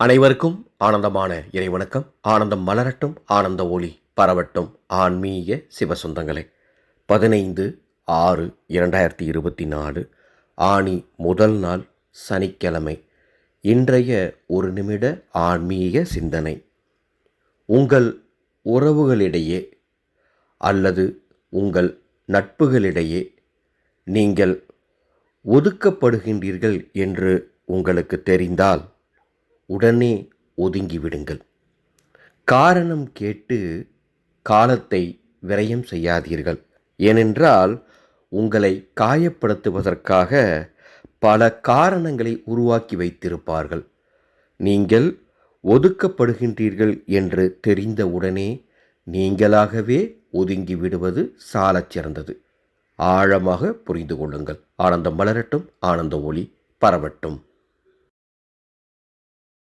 அனைவருக்கும் ஆனந்தமான இறைவணக்கம் ஆனந்தம் மலரட்டும் ஆனந்த ஒளி பரவட்டும். ஆன்மீக சிவசொந்தங்களே பதினைந்து ஆறு இரண்டாயிரத்தி இருபத்தி நாலு ஆணி முதல் நாள் சனிக்கிழமை. இன்றைய ஒரு நிமிட ஆன்மீக சிந்தனை. உங்கள் உறவுகளிடையே அல்லது உங்கள் நட்புகளிடையே நீங்கள் ஒதுக்கப்படுகின்றீர்கள் என்று உங்களுக்கு தெரிந்தால் உடனே ஒதுங்கிவிடுங்கள் காரணம் கேட்டு காலத்தை விரயம் செய்யாதீர்கள். ஏனென்றால் உங்களை காயப்படுத்துவதற்காக பல காரணங்களை உருவாக்கி வைத்திருப்பார்கள். நீங்கள் ஒதுக்கப்படுகின்றீர்கள் என்று தெரிந்தவுடனே நீங்களாகவே ஒதுங்கி விடுவது சாலச் சிறந்தது. ஆழமாக புரிந்து கொள்ளுங்கள். ஆனந்தம் மலரட்டும் ஆனந்த ஒளி பரவட்டும்.